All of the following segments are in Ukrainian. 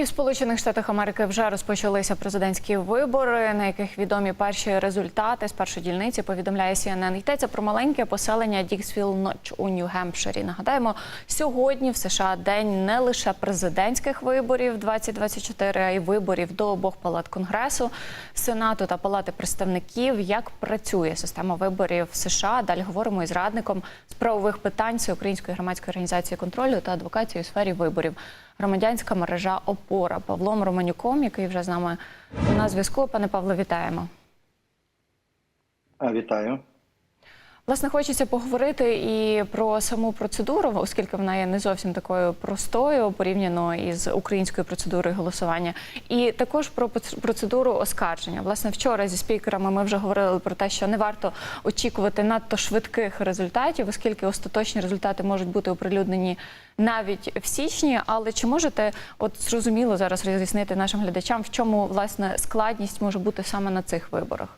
І в Сполучених Штатах Америки вже розпочалися президентські вибори, на яких відомі перші результати з першої дільниці. Повідомляє CNN. Йдеться про маленьке поселення Діксвіл Ноч у Нью-Гемпширі. Нагадаємо, сьогодні в США день не лише президентських виборів 2024, а й виборів до обох палат конгресу, сенату та палати представників. Як працює система виборів в США? Далі говоримо із радником з правових питань Всеукраїнської громадської організації контролю та адвокації у сфері виборів. Громадянська мережа Опора Павлом Романюком, який вже з нами на зв'язку. Пане Павло, вітаємо. А, Вітаю. Власне, хочеться поговорити і про саму процедуру, оскільки вона є не зовсім такою простою порівняно із українською процедурою голосування, і також про процедуру оскарження. Власне, вчора зі спікерами ми вже говорили про те, що не варто очікувати надто швидких результатів, оскільки остаточні результати можуть бути оприлюднені навіть в січні. Але чи можете от зрозуміло зараз роз'яснити нашим глядачам, в чому власне складність може бути саме на цих виборах?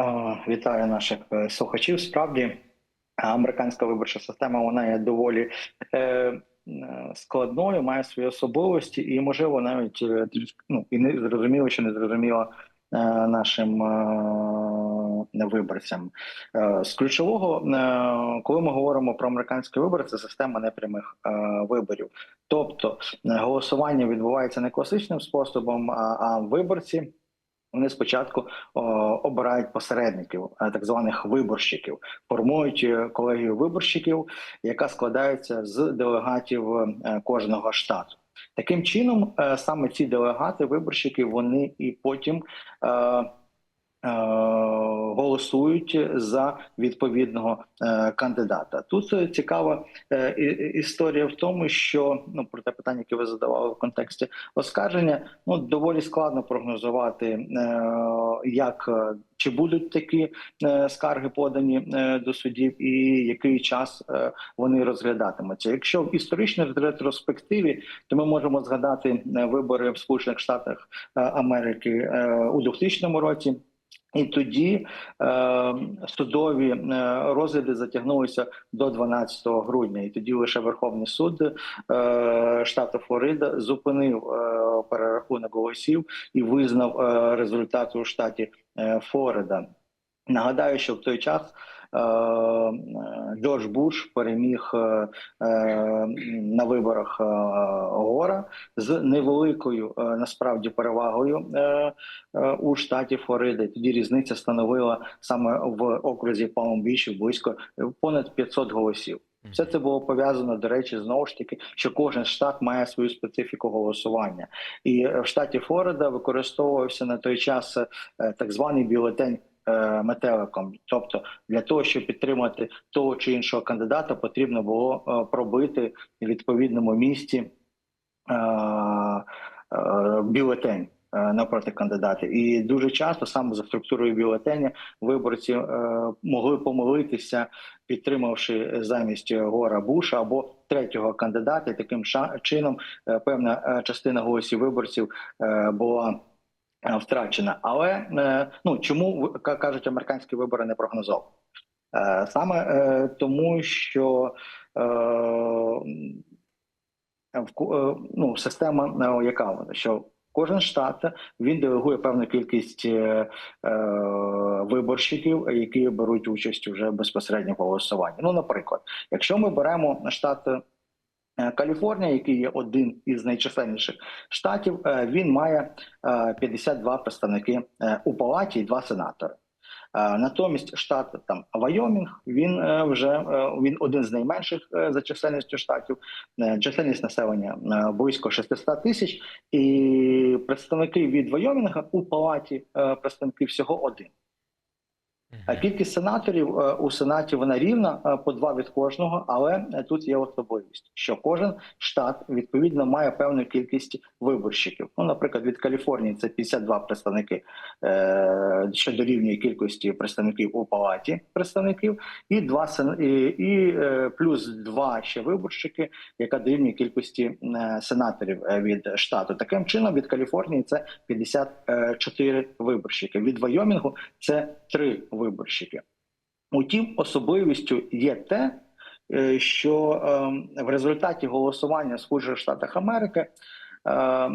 А, Вітаю наших е, слухачів. Справді, американська виборча система вона є доволі е, е, складною, має свої особливості, і можливо навіть е, ну і не зрозуміло, чи не зрозуміло е, нашим е, виборцям. Е, з ключового, е, коли ми говоримо про американські вибори, це система непрямих е, виборів. Тобто е, голосування відбувається не класичним способом, а виборці. Вони спочатку о, обирають посередників, е, так званих виборщиків, формують е, колегію виборщиків, яка складається з делегатів е, кожного штату. Таким чином, саме ці делегати, виборщики, вони і потім голосують за відповідного е, кандидата. Тут е, цікава е, історія в тому, що ну про те питання, яке ви задавали в контексті оскарження, ну доволі складно прогнозувати, е, як е, чи будуть такі е, скарги подані е, до судів, і який час е, вони розглядатимуться. Якщо в історичній ретроспективі, то ми можемо згадати е, вибори в Сполучених Штатах е, Америки е, у 2000 році. І тоді е, судові е, розгляди затягнулися до 12 грудня, і тоді лише Верховний суд е, штату Флорида зупинив е, перерахунок голосів і визнав е, результат у штаті е, Флорида. Нагадаю, що в той час Джордж Буш переміг е, е, на виборах е, Гора з невеликою е, насправді перевагою е, е, у штаті Флорида. Тоді різниця становила саме в окрузі Палм-Бічі близько е, понад 500 голосів. Все це було пов'язано, до речі, знову ж таки, що кожен штат має свою специфіку голосування, і е, в штаті Флорида використовувався на той час е, так званий бюлетень е, метеликом. Тобто, для того, щоб підтримати того чи іншого кандидата, потрібно було е, пробити в відповідному місті е, е, бюлетень. е, Напроти кандидата, і дуже часто саме за структурою бюлетеня виборці е, могли помилитися, підтримавши замість Гора Буша або третього кандидата. Таким ша- чином е, певна е, частина голосів виборців е, була е, втрачена. Але е, ну чому кажуть американські вибори не прогнозовані? Е, Саме е, тому, що е, е, ну, система, е, яка вона, що кожен штат він делегує певну кількість е, е, виборщиків, які беруть участь уже безпосередньо в голосуванні. Ну, наприклад, якщо ми беремо штат. Е, Каліфорнія, який є один із найчисленніших штатів, е, він має е, 52 представники е, у палаті і два сенатори. Натомість штат там Вайомінг, він вже він один з найменших за численністю штатів. Численність населення близько 600 тисяч, і представники від Вайомінга у палаті представники всього один. А кількість сенаторів е, у сенаті вона рівна е, по два від кожного, але е, тут є особливість, що кожен штат відповідно має певну кількість виборщиків. Ну, наприклад, від Каліфорнії це 52 представники, е, що дорівнює кількості представників у палаті представників, і два і, плюс два ще виборщики, яка дорівнює кількості сенаторів від штату. Таким чином, від Каліфорнії це 54 виборщики. Від Вайомінгу це три виборщики. Утім, особливістю є те, е, що е, в результаті голосування в Сполучених Штатах Америки е,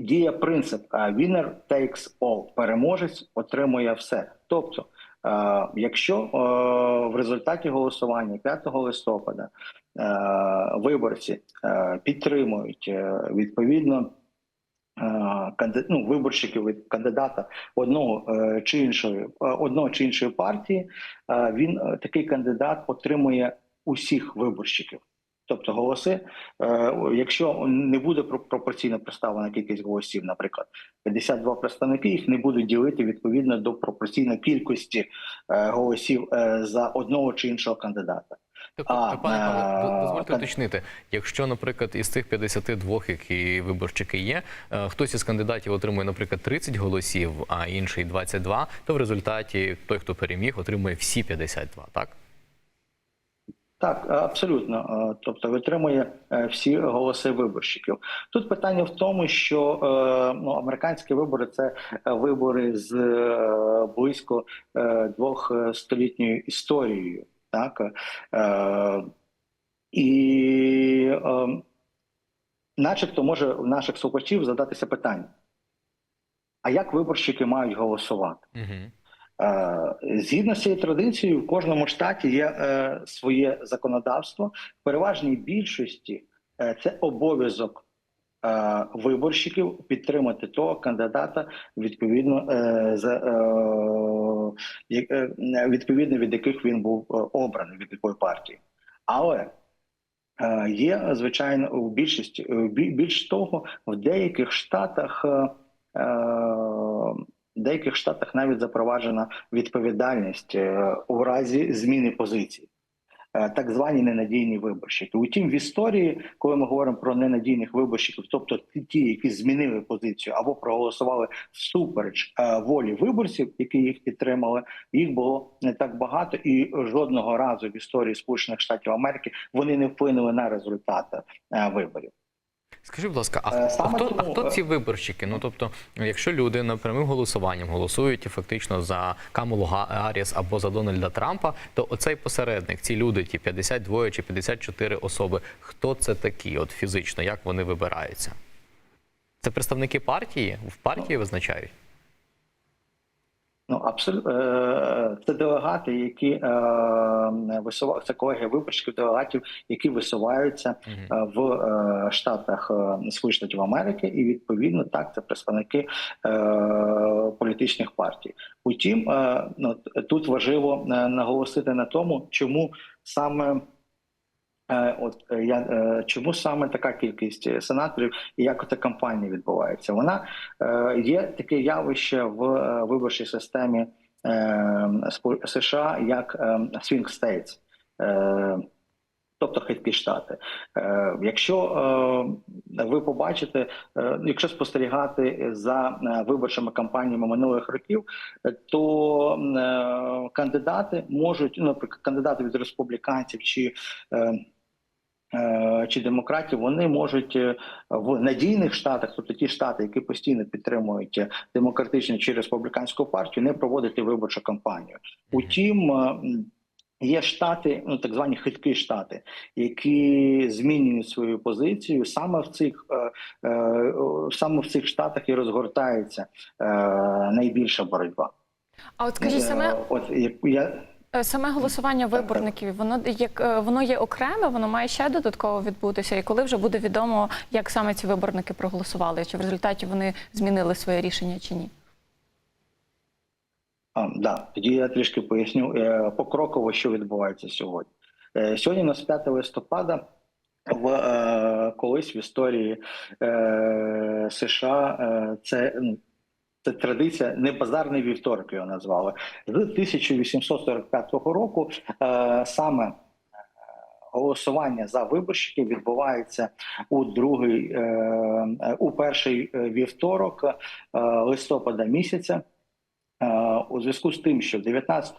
діє принцип winner takes all. Переможець отримує все. Тобто, якщо в результаті голосування 5 листопада виборці підтримують відповідно ну, виборщиків від кандидата одного е, чи іншої е, одного чи іншої партії, е, він е, такий кандидат отримує усіх виборщиків. Тобто голоси, е, якщо не буде про- пропорційно представлена кількість голосів, наприклад, 52 представники їх не будуть ділити відповідно до пропорційної кількості е, голосів е, за одного чи іншого кандидата. Тобто, пане Павло, е, дозвольте уточнити, якщо, наприклад, із цих 52, які виборчики є, е, хтось із кандидатів отримує, наприклад, 30 голосів, а інший 22, то в результаті той, хто переміг, отримує всі 52, так? Так, е, абсолютно. Тобто витримує всі голоси виборщиків. Тут питання в тому, що ну, американські вибори це вибори з близько двохстолітньою історією. Так Е, і, е, начебто, може в наших слухачів задатися питання: а як виборщики мають голосувати? Угу. Е, Згідно з цією традицією, в кожному штаті є е, своє законодавство. В переважній більшості е, це обов'язок виборщиків підтримати того кандидата відповідно е, за е, е, відповідно від яких він був е, обраний від якої партії. Але е, є звичайно у більшості е, більш того, в деяких штатах. е, е, в деяких штатах навіть запроваджена відповідальність е, у разі зміни позиції, Е, так звані ненадійні виборщики. Утім, в історії, коли ми говоримо про ненадійних виборщиків, тобто ті- ті, які змінили позицію або проголосували всупереч е, волі виборців, які їх підтримали, їх було не так багато, і жодного разу в історії Сполучених Штатів Америки вони не вплинули на результати е, виборів. Скажіть, будь ласка, а, Е, саме хто, а хто е, ці виборщики? Ну тобто, якщо люди на прямим голосуванням голосують фактично за Камулу Га- Гарріс або за Дональда Трампа, то оцей посередник, ці люди, ті 52 чи 54 особи, хто це такі? От фізично, як вони вибираються? Це представники партії? В партії визначають? Ну абсолютно це делегати, які е, висува... це колеги виборчиків, делегатів, які висуваються е, в е, Штатах е, Сполучених Штатів Америки, і відповідно так це представники е, політичних партій. Утім, е, ну тут важливо е, наголосити на тому, чому саме. Е, От е, я е, чому саме така кількість сенаторів і як ця кампанія відбувається? Вона є таке явище в виборчій системі США як swing states, тобто хиткі штати. Якщо ви побачите, якщо спостерігати за виборчими кампаніями минулих років, то кандидати можуть, ну, наприклад, кандидати від республіканців чи чи демократів, вони можуть е, в надійних штатах, тобто ті штати, які постійно підтримують е, демократичну чи республіканську партію, не проводити виборчу кампанію. Утім, е, є штати, ну так звані хиткі штати, які змінюють свою позицію саме в цих е, е, саме в цих штатах і розгортається е, найбільша боротьба. А от скажіть, саме Е, от я. Е, Саме голосування виборників, воно як е, воно є окреме, воно має ще додатково відбутися. І коли вже буде відомо, як саме ці виборники проголосували, чи в результаті вони змінили своє рішення чи ні? А, да, тоді я трішки поясню е, покроково, що відбувається сьогодні. Сьогодні, у нас 5 листопада, в е, колись в історії е, США е, це. Це традиція, не базарний вівторок його назвали. З 1845 року е, саме е, голосування за виборщиків відбувається у другий е, е, у перший е, вівторок е, листопада місяця. У зв'язку з тим, що в 19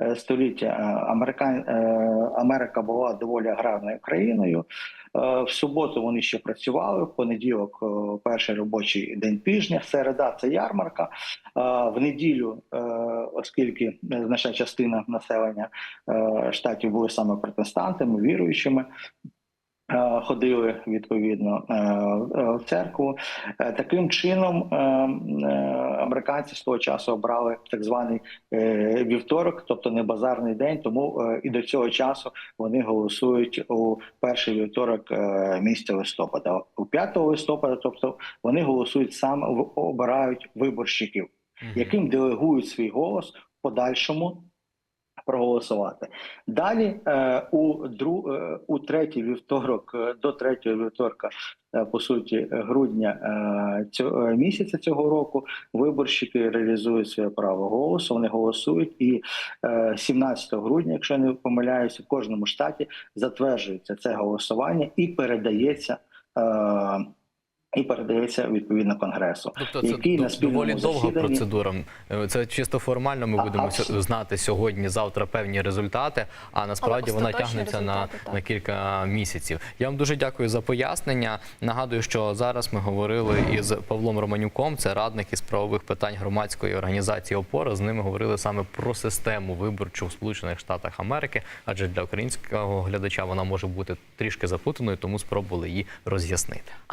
е, столітті е, Америка, е, Америка була доволі аграрною країною. В суботу вони ще працювали. В понеділок перший робочий день тижня. Середа це ярмарка. В неділю, оскільки значна частина населення штатів були саме протестантами, віруючими. Е, Ходили відповідно е, е, в церкву. Таким чином американці з того часу обрали так званий вівторок, тобто не базарний день. Тому і до цього часу вони голосують у перший вівторок місяця листопада. У 5 листопада, тобто вони голосують саме обирають виборщиків, яким делегують свій голос в подальшому. Проголосувати далі е, у дру е, у третій вівторок е, до третього вівторка, по суті, грудня цього місяця цього року виборщики реалізують своє право голосу. Вони голосують, і е, 17 грудня, якщо я не помиляюся, в кожному штаті затверджується це голосування і передається. І передається відповідно конгресу, Тобто це який на доволі довга засіданні- процедура. Це чисто формально. Ми А, будемо абсолютно. знати сьогодні, завтра певні результати. А насправді вона тягнеться на, на кілька місяців. Я вам дуже дякую за пояснення. Нагадую, що зараз ми говорили із Павлом Романюком, це радник із правових питань громадської організації ОПОРА. З ними говорили саме про систему виборчу в Сполучених Штатах Америки, адже для українського глядача вона може бути трішки запутаною, тому спробували її роз'яснити.